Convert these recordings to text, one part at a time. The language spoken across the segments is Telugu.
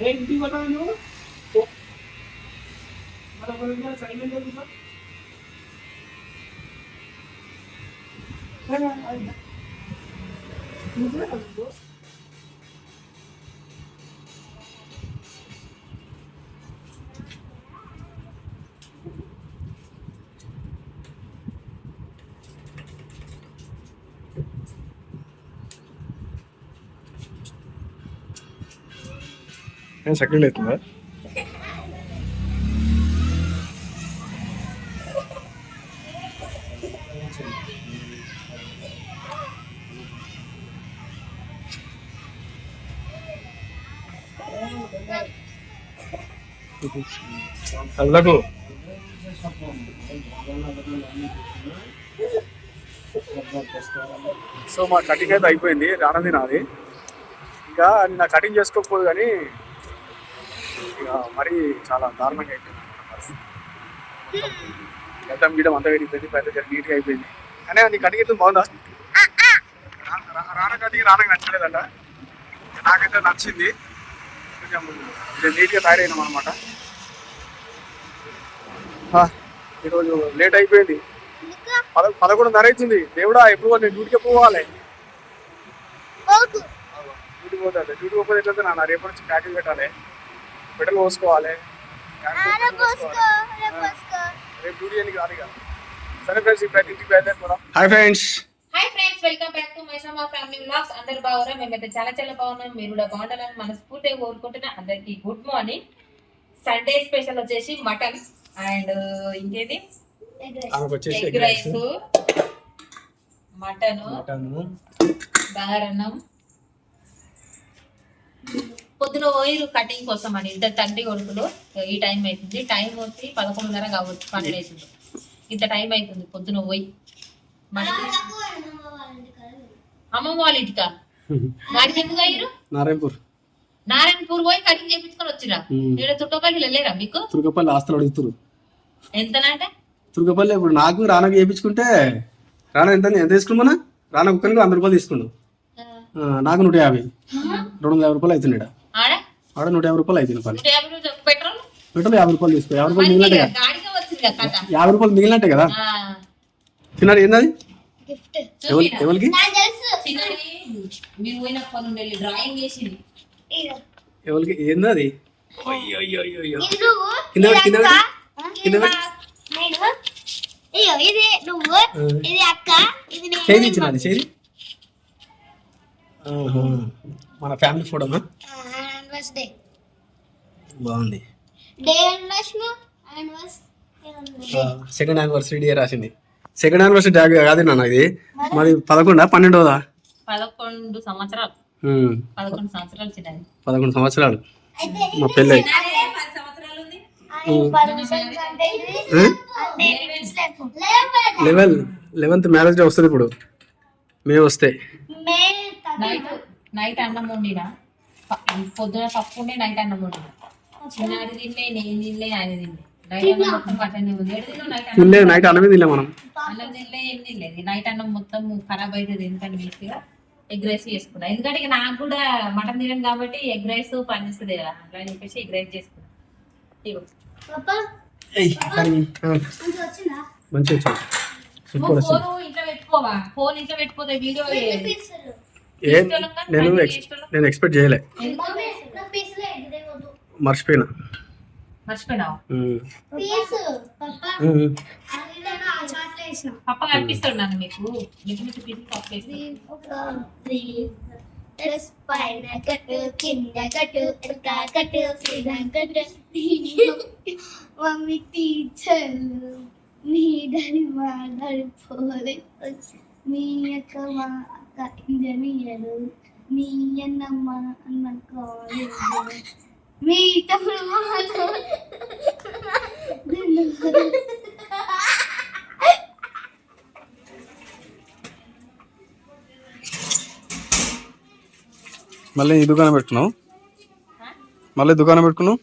ఏంటి కొట్టాలి నువ్వు మన సైలెంట్ సెకండ్ అవుతుందా? అల్లకు. సో మా కటింగ్ అయితే అయిపోయింది రానది నాది. ఇంకా నా కటింగ్ చేసుకోకపోదు కానీ ఇక మరీ చాలా దారుణంగా అయిపోయింది పరిస్థితి. గడ్డం గీయడం అంతా వెళ్ళిపోయింది పెద్ద జర నీట్గా అయిపోయింది. కానీ నీ కటింగ్ అయితే బాగుందా? రా- రా- రాన కటింగ్ రానకి నచ్చలేదంట. నాకైతే నచ్చింది. కొంచెం నీట్గా తయారైనాం అనమాట ఈరోజు లేట్ అయిపోయింది. పద పదకొండున్నర అవుతుంది. దేవుడా ఎప్పుడు నేను డ్యూటీకి పోవాలి? డ్యూటీ పోతుంది డ్యూటీ పోతే ఎట్లయితే నా రేపటి నుంచి ప్యాకింగ్ పెట్టాలి పెట్రోల్ పోసుకోవాలి. రేపు డ్యూటీ అని కాదు ఇక? సరే ఫ్రెండ్స్ ఇప్పుడు ఇంటికి బయలుదేరిపోదాం hi friends hi friends welcome back to Maisamma family vlogs అందరు బాగున్నారా? మేమైతే చాలా చాలా బాగున్నాం. మీరు కూడా బాగుండాలని మనస్ఫూర్తిగా కోరుకుంటున్నా. అందరికి గుడ్ మార్నింగ్ సండే స్పెషల్ వచ్చేసి మటన్ అండ్ ఇంకేది? ఆమెకు వచ్చేసి ఎగ్ రైస్ మటన్ మటన్ బగారన్నం పొద్దున పోయిరు కటింగ్ కోసం అని. ఇద్దరు తండ్రి కొడుకులు ఈ టైం అవుతుంది టైం వచ్చి పదకొండున్నర కావచ్చు పన్నెండు అవుతుంది ఇంత టైం అవుతుంది పొద్దున పోయి. అమ్మమ్మ వాళ్ళ ఇంటికా? గాడికి ఎందుకు అయ్యారు నారాయణపూర్. నారాయణపూర్ పోయి కటింగ్ చేయించుకొని వచ్చిరా. ఇక్కడ చుట్టపల్లి వెళ్ళలేరా మీకు? తుర్గపల్లి ఆస్తులు అడుగుతురు ఎంతనంటే తుర్గపల్లి ఇప్పుడు నాకు రానకు చేయించుకుంటే రానా ఎంత ఎంత తీసుకున్నా రానా ఒక్కరికి వంద రూపాయలు తీసుకుండు. ఆ, నాకు నూట యాభై. రెండు వందల యాభై రూపాయలు అవుతుంది. ఆడ నూట యాభై రూపాయలు అవుతుంది పని నూట యాభై రూపాయలు పెట్రోల్? పెట్రోల్ యాభై రూపాయలు తీసుకో యాభై రూపాయలు మిగిలినట్టే కదా. యాభై రూపాయలు మిగిలినట్టే కదా. ఆ, తిన్నాడు ఏంది ఎవరి చూపిరా. ఎవరికి? చిన్నది మీరు పోయినప్పటి నుండి వెళ్ళి డ్రాయింగ్ చేసింది ఎవరికి? ఏంది అది? అయ్యో అయ్యో అయ్యో అయ్యో కింద కింద. కింద పెట్టి. అయ్యో ఇది నువ్వు ఆ. ఇది అక్క ఇది నేను. చేయి ఇచ్చినది చేయి ఆహా. మన ఫ్యామిలీ ఫోటోనా? యానివర్స్ డే బాగుంది. Day anniversary anniversary second anniversary day రాసింది. సెకండ్ యానివర్సరీ డే కాదు నాన్న ఇది. మరి? పదకొండా? పన్నెండవదా పదకొండు సంవత్సరాలు. పదకొండు సంవత్సరాలు చిన్నది. పదకొండు సంవత్సరాలు. మా పెళ్ళి. లెవెల్ లెవెన్త్ మ్యారేజ్ డే వస్తుంది ఇప్పుడు. మేము వస్తే. మే నైట్ నైట్ అన్నం వండినా పొద్దున పప్పు ఉండే నైట్ అన్నం వండినా. చిన్నది తినలే నేను తినలే ఆయన తినలే. తినలేదు. నైట్ అన్నమే తినలే మనం. అన్నం తినలే ఏం తినలేదు. నైట్ అన్నం మొత్తం ఖరాబ్ అవుతుంది ఎందుకంటే వేస్ట్గా ఎగ్ రైస్ చేసుకున్నా. ఎందుకంటే ఇక నాకు కూడా మటన్ తినను కాబట్టి ఎగ్ రైస్ పనిస్తుంది కదా. అట్లా అని చెప్పేసి ఎగ్ రైస్ చేసుకున్నా. ఫోన్ ఇంట్లో పెట్టుకోవా? ఫోన్ ఇంట్లో పెట్టుకోతే వీడియో ఏం నేను నేను ఎక్స్పెక్ట్ చేయలే. మర్చిపోయినా? పప్ప. కనిపిస్తాడు నన్ను మీకు. పైన కట్టు కింద కట్టు ఎక్క కట్టు సీదా కట్టు. మమ్మీ టీచర్ మీ డాడీ మా డాడీ పోలీస్ మీ అక్క మా అక్క ఇంజనీర్ మీ అన్న మా అన్న కాలేజ్ మీ తమ్ముడు మళ్ళీ ఈ దుకాణం పెట్టున్నావు మళ్ళీ దుకాణం పెట్టుకున్నావు?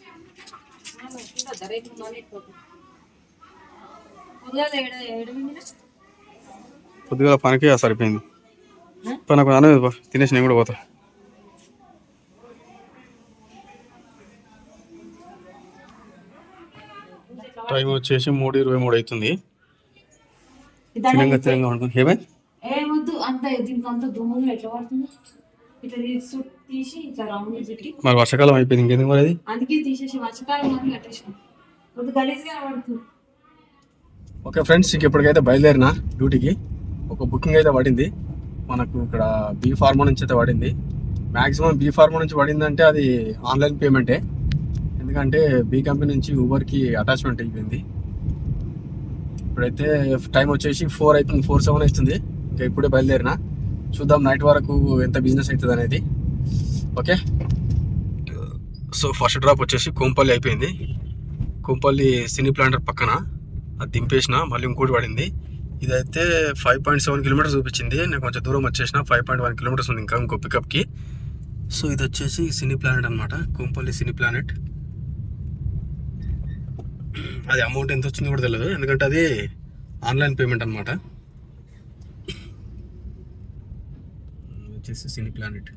పొద్దుగా పనికి సరిపోయింది. పని నాకు అనే తినేసి నేను కూడా పోతా. టైం వచ్చేసి మూడు ఇరవై మూడు అవుతుంది. తినంగా తినంగా ఉంటుంది ఏమే ఏ వద్దు అంత దీనికి అంత దుమ్ములు ఎట్లా పడుతుంది? ఇట్లా తీసి తీసి ఇట్లా రౌండ్ చుట్టి మరి వర్షాకాలం అయిపోయింది ఇంకెందుకు మరి అది? అందుకే తీసేసి వర్షకాలం మొదలు కట్టేసాం కొద్ది గలీజ్గా పడుతుంది. ఓకే ఫ్రెండ్స్ ఇంక ఇప్పటికైతే బయలుదేరిన డ్యూటీకి ఒక బుకింగ్ అయితే పడింది. మనకు ఇక్కడ బీ ఫార్మా నుంచి అయితే పడింది. మ్యాక్సిమం బీ ఫార్మా నుంచి పడిందంటే అది ఆన్లైన్ పేమెంటే ఎందుకంటే బీ కంపెనీ నుంచి ఊబర్కి అటాచ్మెంట్ అయిపోయింది. ఇప్పుడైతే టైం వచ్చేసి ఫోర్ అవుతుంది ఫోర్ సెవెన్ అవుతుంది ఇంకా ఇప్పుడే బయలుదేరిన. చూద్దాం నైట్ వరకు ఎంత బిజినెస్ అవుతుంది అనేది. ఓకే సో ఫస్ట్ డ్రాప్ వచ్చేసి కోంపల్లి అయిపోయింది. కోంపల్లి సినీ ప్లాంటర్ పక్కన. అది దింపేసిన మళ్ళీ ఇంకోటి పడింది. ఇదైతే ఫైవ్ పాయింట్ సెవెన్ కిలోమీటర్స్ చూపించింది. నేను కొంచెం దూరం వచ్చేసిన ఫైవ్ పాయింట్ వన్ కిలోమీటర్స్ ఉంది ఇంకా ఇంకో పికప్కి సో ఇది వచ్చేసి సినీ ప్లానెట్ అనమాట కుంపల్లి సినీ ప్లానెట్ అది అమౌంట్ ఎంత వచ్చిందో కూడా తెలియదు ఎందుకంటే అది ఆన్లైన్ పేమెంట్ అనమాట వచ్చేసి సినీ ప్లానెట్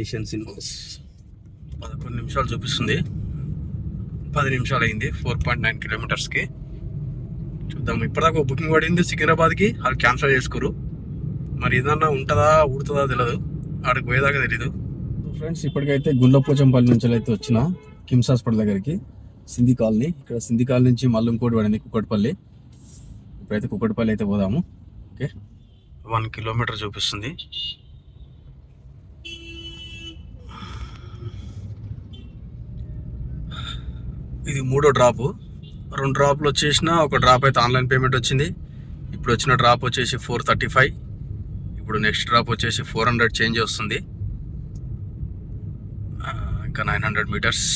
ఏషియన్ సినిమాస్ పదకొండు నిమిషాలు చూపిస్తుంది. పది నిమిషాలు అయింది ఫోర్ పాయింట్ నైన్ కిలోమీటర్స్కి. చూద్దాం. ఇప్పటిదాకా ఒక బుకింగ్ పడింది సికింద్రాబాద్కి. వాళ్ళు క్యాన్సిల్ చేసుకోరు. మరి ఏదన్నా ఉంటుందా ఉడుతుందా తెలియదు ఆడికి పోయేదాకా తెలీదు. ఫ్రెండ్స్ ఇప్పటికైతే గుండ్లపోచంపల్లి నుంచి అయితే వచ్చిన కిమ్స్ హాస్పిటల్ దగ్గరికి సింధి కాలనీ. ఇక్కడ సింధి కాలనీ నుంచి మళ్ళీ ఇంకోటి పడింది కుక్కటిపల్లి. ఇప్పుడైతే కుక్కటిపల్లి అయితే పోదాము. ఓకే? వన్ కిలోమీటర్ చూపిస్తుంది. ఇది మూడో డ్రాప్ రెండు డ్రాప్లు వచ్చేసిన ఒక డ్రాప్ అయితే ఆన్లైన్ పేమెంట్ వచ్చింది. ఇప్పుడు వచ్చిన డ్రాప్ వచ్చేసి ఫోర్ థర్టీ ఫైవ్ ఇప్పుడు నెక్స్ట్ డ్రాప్ వచ్చేసి ఫోర్ హండ్రెడ్ చేంజ్ వస్తుంది. ఇంకా nine hundred metres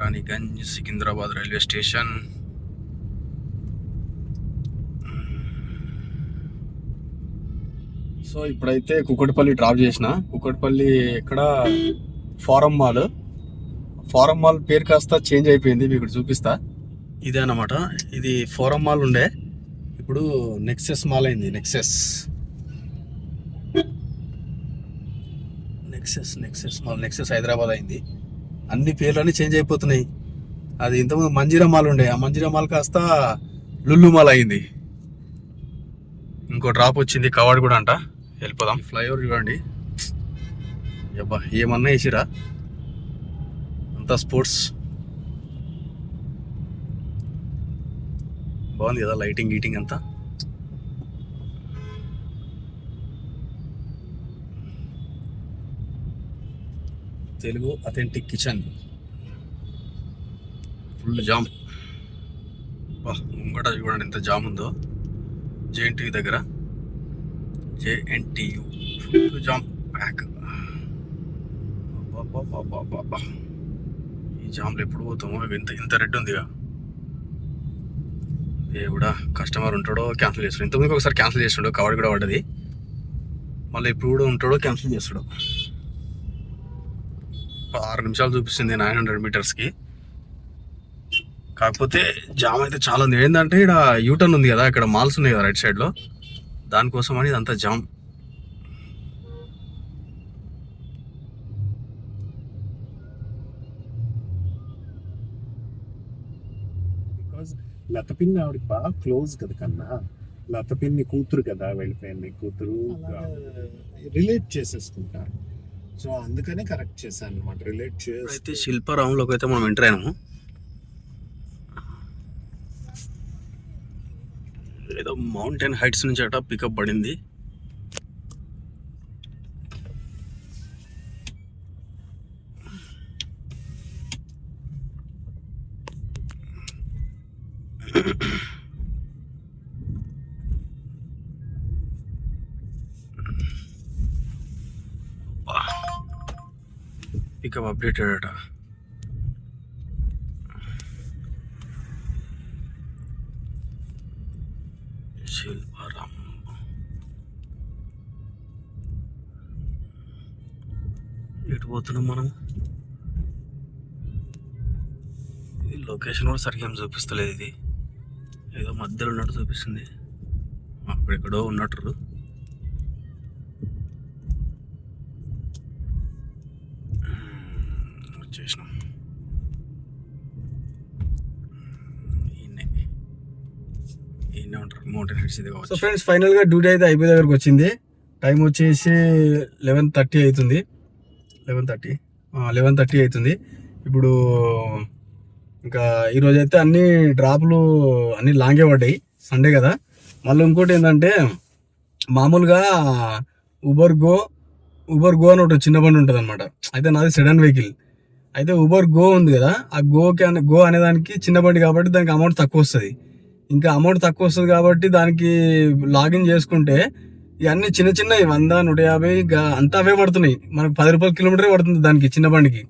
Ranigunj Secunderabad railway station. So ఇప్పుడైతే కుక్కటిపల్లి డ్రాప్ చేసిన. కుక్కటిపల్లి ఇక్కడ ఫారం మాల్. ఫారం మాల్ పేరు కాస్త చేంజ్ అయిపోయింది మీకు చూపిస్తా. ఇదే అన్నమాట. ఇది ఫారం మాల్ ఉండే. ఇప్పుడు నెక్సెస్ మాల్ అయింది. Nexus Nexus Nexus mall. Nexus Hyderabad అయింది. అన్ని పేర్లన్నీ చేంజ్ అయిపోతున్నాయి. అది ఇంతకుముందు మంజీరా మాల్ ఉండే. ఆ మంజీరా మాల్ కాస్త లుల్లు మాల్ అయింది. ఇంకో డ్రాప్ వచ్చింది. కవాడ్ కూడా అంట. వెళ్ళిపోదాం. ఫ్లైఓవర్ చూడండి. అబ్బా ఏమన్నా వేసిరా? స్పోర్ట్స్ బాగుంది కదా లైటింగ్ గీటింగ్ అంతా. Telugu authentic kitchen full jam వా ముంగట చూడండి ఎంత జామ్ ఉందో. జేఎన్టీయూ దగ్గర. జేఎన్టీయూ ఫుల్ జామ్ ప్యాక్ బాబా బాబా బాబా జామ్లో ఎప్పుడు పోతామో ఇంత ఇంత రెడ్ ఉందిగా. దేవుడా కస్టమర్ ఉంటాడో క్యాన్సిల్ చేస్తాడు. ఇంతకుముందు ఒకసారి క్యాన్సిల్ చేస్తాడు కవర్ కూడా పడ్డది. మళ్ళీ ఇప్పుడు కూడా ఉంటాడో క్యాన్సిల్ చేస్తాడు. ఆరు నిమిషాలు చూపిస్తుంది నైన్ హండ్రెడ్ మీటర్స్కి కాకపోతే జామ్ అయితే చాలా ఉంది. ఏంటంటే ఇక్కడ యూటర్న్ ఉంది కదా ఇక్కడ మాల్స్ ఉన్నాయి కదా రైట్ సైడ్లో దానికోసం అని ఇదంతా జామ్. బికాజ్ లతపిన్ని ఆవిడకి బాగా క్లోజ్ కదా కన్నా. లతపిన్ని కూతురు కదా వెళ్ళిపోయింది కూతురు. రిలేట్ చేసేసుకుంటా సో అందుకనే కరెక్ట్ చేశాను అనమాట రిలేట్ అయితే చేసి శిల్పారామంలోకి అయితే మనం ఎంటర్ అయినాము? ఏదో మౌంటైన్ హైట్స్ నుంచి అట పికప్ పడింది. ఇంకా అప్డేట్ అట శిల్పారాం ఎటు పోతున్నాం మనం? ఈ లొకేషన్ కూడా సరిగ్గా ఏం చూపిస్తలేదు ఇది. ఏదో మధ్యలో ఉన్నట్టు చూపిస్తుంది. అక్కడెక్కడో ఉన్నట్టు. చేసిన. ఉంటారు. మౌంటైన్ ఇది సో ఫ్రెండ్స్ ఫైనల్గా డ్యూటీ అయితే అయిపోయే దగ్గరకు వచ్చింది. టైం వచ్చేసి లెవెన్ థర్టీ అవుతుంది. Eleven thirty. లెవెన్ థర్టీ అవుతుంది. ఇప్పుడు ఇంకా ఈరోజు అయితే అన్ని డ్రాపులు అన్ని లాంగే పడ్డాయి. సండే కదా. మళ్ళీ ఇంకోటి ఏంటంటే మామూలుగా ఉబర్ గో ఉబర్ గో అని ఒకటి చిన్న బండి ఉంటుంది అనమాట అయితే నాది సెడన్ వెహికల్ అయితే ఉబర్ గో ఉంది కదా ఆ గోకి అనే గో అనేదానికి చిన్న బండి కాబట్టి దానికి అమౌంట్ తక్కువ వస్తుంది. ఇంకా అమౌంట్ తక్కువ వస్తుంది కాబట్టి దానికి లాగిన్ చేసుకుంటే ఇవన్నీ చిన్న చిన్నవి వంద నూట యాభై అంతా అవే పడుతున్నాయి. మనకు పది రూపాయల కిలోమీటరే పడుతుంది దానికి చిన్న బండికి.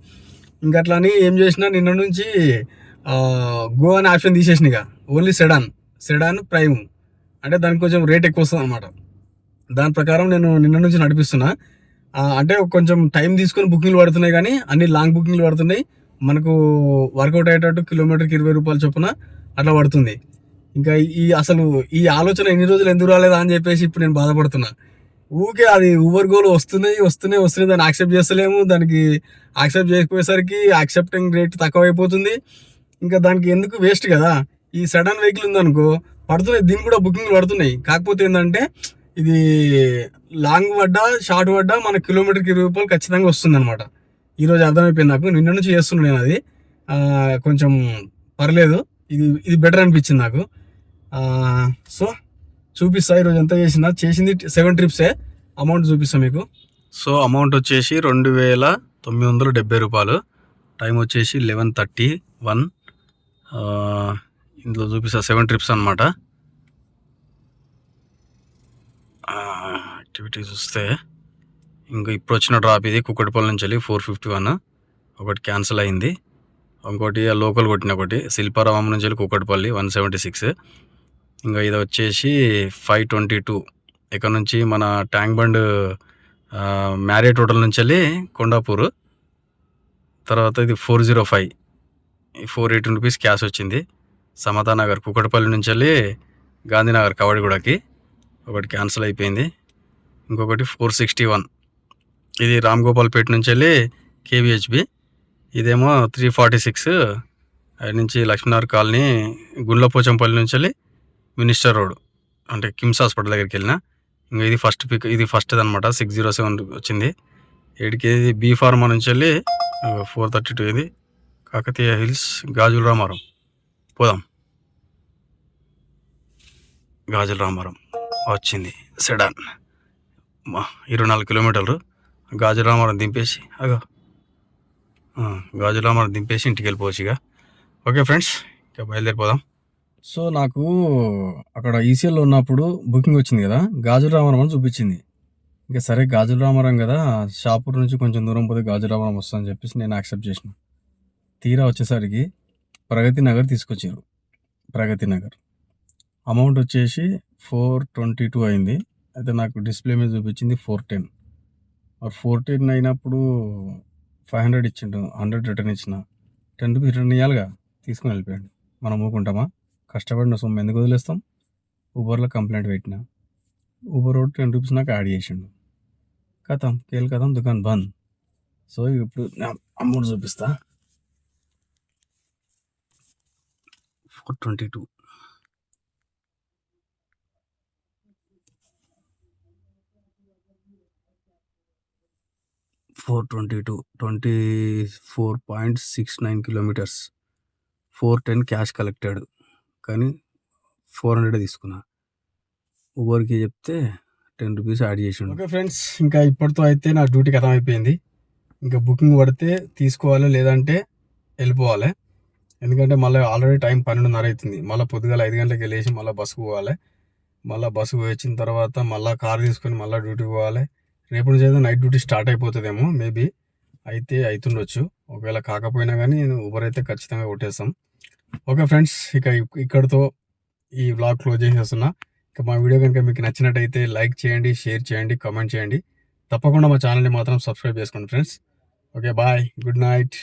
ఇంకా అట్లా అని ఏం చేసినా నిన్న నుంచి గో అనే ఆప్షన్ తీసేసిన ఇక. ఓన్లీ సెడాన్ సెడాన్ ప్రైమ్ అంటే దానికి కొంచెం రేట్ ఎక్కువ వస్తుంది అనమాట దాని ప్రకారం నేను నిన్న నుంచి నడిపిస్తున్నా. అంటే కొంచెం టైం తీసుకొని బుకింగ్లు పడుతున్నాయి కానీ అన్ని లాంగ్ బుకింగ్లు పడుతున్నాయి. మనకు వర్కౌట్ అయ్యేటట్టు కిలోమీటర్కి ఇరవై రూపాయలు చొప్పున అట్లా పడుతుంది. ఇంకా ఈ అసలు ఈ ఆలోచన ఎన్ని రోజులు ఎందుకు రాలేదా అని చెప్పేసి ఇప్పుడు నేను బాధపడుతున్నా. ఊకే అది ఊబర్ గోల్ వస్తున్నాయి వస్తున్నాయి వస్తున్నాయి దాన్ని యాక్సెప్ట్ చేస్తలేము. దానికి యాక్సెప్ట్ చేయకపోయేసరికి యాక్సెప్టింగ్ రేట్ తక్కువ అయిపోతుంది ఇంకా దానికి ఎందుకు వేస్ట్ కదా? ఈ సడన్ వెహికల్ ఉందనుకో పడుతున్నాయి దీనికి కూడా బుకింగ్లు పడుతున్నాయి. కాకపోతే ఏంటంటే ఇది లాంగ్ పడ్డా షార్ట్ పడ్డా మన కిలోమీటర్కి ఇరవై రూపాయలు ఖచ్చితంగా వస్తుంది అనమాట ఈరోజు అర్థమైపోయింది నాకు. నిన్న నుంచి చేస్తున్నాను నేను అది. కొంచెం పర్లేదు. ఇది ఇది బెటర్ అనిపించింది నాకు. సో చూపిస్తా. ఈరోజు ఎంత చేసినా చేసింది సెవెన్ ట్రిప్సే అమౌంట్ చూపిస్తా మీకు. సో అమౌంట్ వచ్చేసి రెండు వేల తొమ్మిది వందల డెబ్బై రూపాయలు. టైం వచ్చేసి లెవెన్ థర్టీ వన్ ఇందులో చూపిస్తా. సెవెన్ ట్రిప్స్ అనమాట యాక్టివిటీ చూస్తే ఇంకా ఇప్పుడు వచ్చిన డ్రాప్ ఇది కుక్కటిపల్లి నుంచి వెళ్ళి ఫోర్ ఫిఫ్టీ వన్ ఒకటి క్యాన్సిల్ అయింది. ఇంకోటి లోకల్ కొట్టిన ఒకటి శిల్పారామం నుంచి వెళ్ళి కుక్కటిపల్లి వన్ సెవెంటీ సిక్స్ ఇంకా ఇది వచ్చేసి ఫైవ్ ట్వంటీ టూ ఇక్కడ నుంచి మన ట్యాంక్ బండ్ మ్యారేట్ హోటల్ నుంచి వెళ్ళి కొండాపూర్. తర్వాత ఇది four zero five four eighty rupees cash వచ్చింది. సమతానగర్ నగర్ నుంచి వెళ్ళి గాంధీనగర్ కవడిగూడకి. ఒకటి క్యాన్సిల్ అయిపోయింది. ఇంకొకటి ఫోర్ సిక్స్టీ వన్. ఇది రామ్ గోపాల్పేట నుంచి వెళ్ళి కేవీహెచ్బి ఇదేమో త్రీ ఫార్టీ సిక్స్. అక్కడి నుంచి లక్ష్మీనగర్ కాలనీ గుండ్లపోచంపల్లి నుంచి వెళ్ళి మినిస్టర్ రోడ్ అంటే కిమ్స్ హాస్పిటల్ దగ్గరికి వెళ్ళిన. ఇంకా ఇది ఫస్ట్ పిక్ ఇది ఫస్ట్ అనమాట సిక్స్ జీరో సెవెన్ వచ్చింది. ఏడికి బీ ఫార్మా నుంచి వెళ్ళి ఫోర్ థర్టీ టూ ఇది. Kakatiya Hills Gajularamaram. పోదాం. గాజుల రామారం. వచ్చింది సెడాన్. మా ఇరవై నాలుగు కిలోమీటర్లు గాజురామారం దింపేసి అగో. గాజురామారం గాజుల రామారం దింపేసి ఇంటికి వెళ్ళిపోవచ్చు ఇక. ఓకే ఫ్రెండ్స్ ఇక బయలుదేరిపోదాం. సో నాకు అక్కడ ఈసీఎల్లో ఉన్నప్పుడు బుకింగ్ వచ్చింది కదా గాజురామారం అని చూపించింది. ఇంకా సరే గాజురామారం కదా షాపూర్ నుంచి కొంచెం దూరం పోతే గాజురామారం వస్తుందని చెప్పేసి నేను యాక్సెప్ట్ చేసిన. తీరా వచ్చేసరికి ప్రగతి నగర్ తీసుకొచ్చారు. ప్రగతి నగర్. అమౌంట్ వచ్చేసి ఫోర్ ట్వంటీ టూ అయింది. అయితే నాకు డిస్ప్లే మీద చూపించింది ఫోర్ టెన్. మరి ఫోర్ టెన్ అయినప్పుడు ఫైవ్ హండ్రెడ్ ఇచ్చిండు. హండ్రెడ్ రిటర్న్ ఇచ్చిన. టెన్ రూపీస్ రిటర్న్ ఇవ్వాలిగా తీసుకుని వెళ్ళిపోయాడు. మనం ఊకుంటామా కష్టపడిన సొమ్ము ఎందుకు వదిలేస్తాం? ఊబర్లో కంప్లైంట్ పెట్టిన. ఊబర్ రోడ్ టెన్ రూపీస్ నాకు యాడ్ చేసిండు. కథం కేల్ కథం దుకాన్ బంద్. సో ఇప్పుడు అమౌంట్ చూపిస్తా. Four twenty two. Four twenty two twenty four point six nine kilometers. Four ten cash collected. కానీ ఫోర్ హండ్రెడ్ తీసుకున్నా. ఊబర్కి చెప్తే టెన్ రూపీస్ యాడ్ చేసిండు ఓకే ఫ్రెండ్స్ ఇంకా ఇప్పటితో అయితే నా డ్యూటీ కథం అయిపోయింది ఇంకా బుకింగ్ పడితే తీసుకోవాలి లేదంటే వెళ్ళిపోవాలి. ఎందుకంటే మళ్ళీ ఆల్రెడీ టైం పన్నెండున్నర అవుతుంది మళ్ళీ పొద్దుగాల ఐదు గంటలకు వెళ్ళేసి మళ్ళీ బస్సుకు పోవాలి. మళ్ళీ బస్సుకు వచ్చిన తర్వాత మళ్ళీ కార్ తీసుకొని మళ్ళీ డ్యూటీకి పోవాలి. రేపు నుంచి అయితే నైట్ డ్యూటీ స్టార్ట్ అయిపోతుందేమో మేబీ. అయితే అవుతుండొచ్చు ఒకవేళ కాకపోయినా కానీ నేను ఊబర్ అయితే ఖచ్చితంగా కొట్టేస్తాం. ఓకే ఫ్రెండ్స్ ఇక ఇక్కడితో ఈ వ్లాగ్ క్లోజ్ చేసేస్తున్నా. ఇక మా వీడియో కనుక మీకు నచ్చినట్టయితే లైక్ చేయండి షేర్ చేయండి కామెంట్ చేయండి. తప్పకుండా మా ఛానల్ని మాత్రం సబ్స్క్రైబ్ చేసుకోండి friends. Okay bye. Good night.